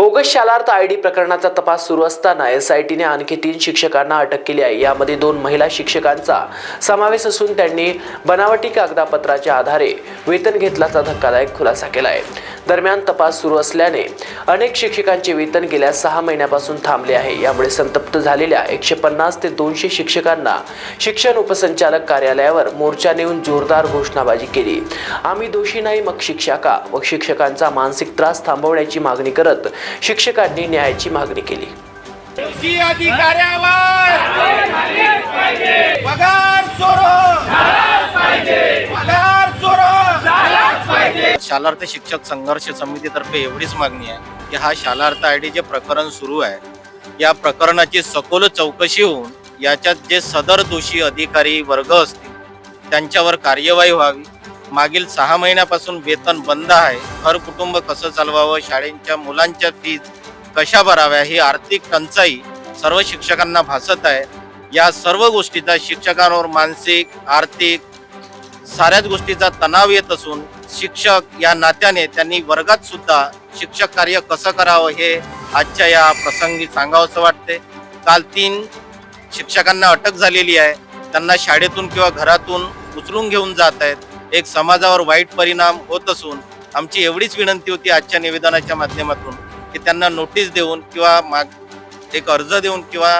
Bogus Shalarth I D प्रकरणाचा तपास सुरू असताना एस आय टीने आणखी तीन शिक्षकांना अटक केली आहे. यामध्ये दोन महिला शिक्षकांचा समावेश असून त्यांनी बनावटी कागदापत्राच्या आधारे वेतन घेतल्याचा धक्कादायक खुलासा केला आहे. दरम्यान तपास सुरू असल्याने अनेक शिक्षकांचे वेतन गेल्या सहा महिन्यापासून थांबले आहे. यामुळे संतप्त झालेल्या एकशे पन्नास ते दोनशे शिक्षकांना शिक्षण उपसंचालक कार्यालयावर मोर्चा नेऊन जोरदार घोषणाबाजी केली. आम्ही दोषी नाही मग शिक्षा का व शिक्षकांचा मानसिक त्रास थांबवण्याची मागणी करत शिक्षकांनी न्यायाची मागणी केली. शालार्थ शिक्षक संघर्ष समितीतर्फे एवढीच मागणी आहे की हा शालार्थ आय डी जे प्रकरण सुरू आहे. या प्रकरणाची सखोल चौकशी होऊन याच्यात जे सदर दोषी अधिकारी वर्ग असतील त्यांच्यावर कार्यवाही व्हावी. मागील सहा महिन्यापासून वेतन बंद आहे. घर कुटुंब कसं चालवावं शाळेंच्या मुलांच्या फीज कशा भराव्या ही आर्थिक टंचाई सर्व शिक्षकांना भासत आहे. या सर्व गोष्टीचा शिक्षकांवर मानसिक आर्थिक साऱ्याच गोष्टीचा तणाव येत असून शिक्षक या नात्याने त्यांनी वर्गात सुद्धा शिक्षक कार्य कसं करावं हे आजच्या या प्रसंगी सांगावंसं वाटते. काल तीन शिक्षकांना अटक झालेली आहे. त्यांना शाळेतून किंवा घरातून उचलून घेऊन जात आहेत. एक समाजावर वाईट परिणाम होत असून आमची एवढीच विनंती होती आजच्या निवेदनाच्या माध्यमातून की त्यांना नोटीस देऊन किंवा माग एक अर्ज देऊन किंवा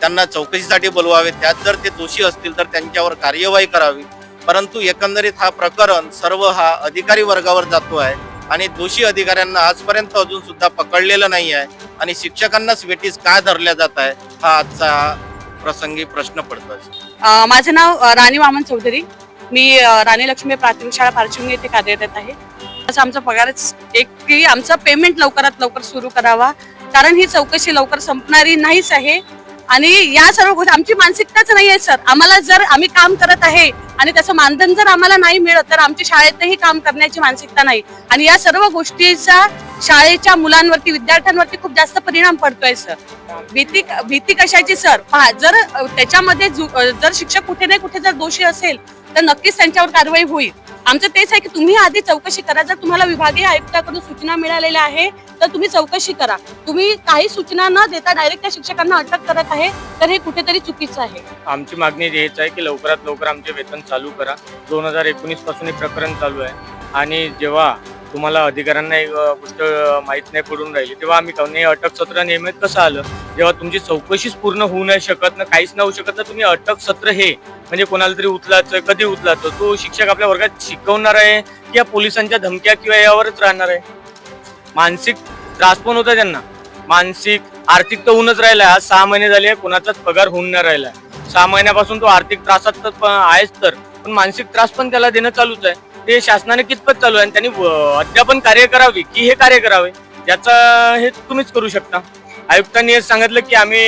त्यांना चौकशीसाठी बोलवावे. त्यात जर ते दोषी असतील तर त्यांच्यावर कार्यवाही करावी. परंतु एकंदरीत हा प्रकरण सर्व हा अधिकारी वर्गावर जातो आहे आणि दोषी अधिकाऱ्यांना आजपर्यंत अजून सुद्धा पकडलेलं नाही आहे आणि शिक्षकांनाच वेटीस का धरल्या जात आहे हा आजचा प्रसंगी प्रश्न पडतोय माझं नाव राणी वामन चौधरी. मी राणी लक्ष्मी प्राथमिक शाळा पार्श्वभूमी येथे कार्यरत आहे. असं आमचा पगारच एक की आमचा पेमेंट लवकरात लवकर सुरू करावा. कारण ही चौकशी लवकर संपणारी नाहीच आहे. आणि या सर्व गोष्टी आमची मानसिकताच नाही आहे सर. आम्हाला जर आम्ही काम करत आहे आणि त्याचं मानधन जर आम्हाला नाही मिळत तर आमच्या शाळेतही काम करण्याची मानसिकता नाही. आणि या सर्व गोष्टीचा शाळेच्या मुलांवरती विद्यार्थ्यांवरती खूप जास्त परिणाम पडतोय सर. भीती भीती कशाची सर? पहा जर त्याच्यामध्ये जु- जर शिक्षक कुठे नाही कुठे जर दोषी असेल तर नक्कीच त्यांच्यावर कारवाई होईल. आमचं तेच आहे की तुम्ही आधी चौकशी करा. जर तुम्हाला विभागीय आयुक्ताकडून सूचना मिळालेल्या आहे तर तुम्ही चौकशी करा. तुम्ही काही सूचना न देता डायरेक्ट त्या शिक्षकांना अटक करत आहे तर हे कुठेतरी चुकीचं आहे. आमची मागणी हेच आहे की लवकरात लवकर आमचे वेतन चालू करा. दोन हजार एकोणीसपासून हे प्रकरण चालू आहे. आणि जेव्हा तुम्हाला अधिकाऱ्यांना एक गोष्ट माहीत नाही पडून राहिली तेव्हा आम्ही हे अटक सत्र नियमित कसं आलं? जेव्हा तुमची चौकशीच पूर्ण होऊ नाही शकत ना काहीच नाही होऊ शकत तर तुम्ही अटक सत्र हे म्हणजे कोणाला तरी उचलायचं कधी उचलायचं तो शिक्षक आपल्या वर्गात शिकवणार आहे की या पोलिसांच्या धमक्या किंवा यावरच राहणार आहे? मानसिक त्रास पण होता त्यांना. मानसिक आर्थिक तर होऊनच राहिला आज सहा महिने झाले कोणाचाच पगार होऊन नाही राहिला सहा महिन्यापासून तो आर्थिक त्रासात तर आहेच तर. पण मानसिक त्रास पण त्याला देणं चालूच आहे. ते शासनाने कितपत चालू आहे आणि त्यांनी अध्यापन अद्यापन कार्य करावी की हे कार्य करावे याचा हे तुम्हीच करू शकता. आयुक्तांनी हे सांगितलं की आम्ही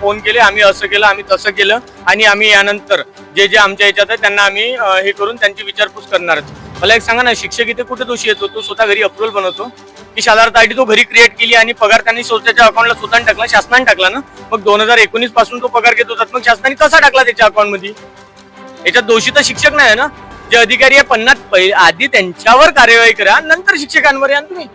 फोन केले आम्ही असं केलं आम्ही तसं केलं आणि आम्ही यानंतर जे जे आमच्या याच्यात आहे त्यांना आम्ही हे करून त्यांची विचारपूस करणार आहोत. मला एक सांगा ना शिक्षक इथे कुठे दोषी येतो? तो स्वतः घरी अप्रुव्हल बनवतो. की शालार्थ आयडी तो घरी क्रिएट केली आणि पगार त्यांनी स्वतःच्या अकाउंटला स्वतः टाकला शासनाने टाकला ना? मग दोन हजार एकोणीसपासून तो पगार घेत होता. मग शासनाने कसा टाकला त्याच्या अकाउंटमध्ये याच्यात दोषी तर शिक्षक नाही आहे ना? जे अधिकारी आहे पन्नास आधी त्यांच्यावर कार्यवाही करा नंतर शिक्षकांवर या तुम्ही.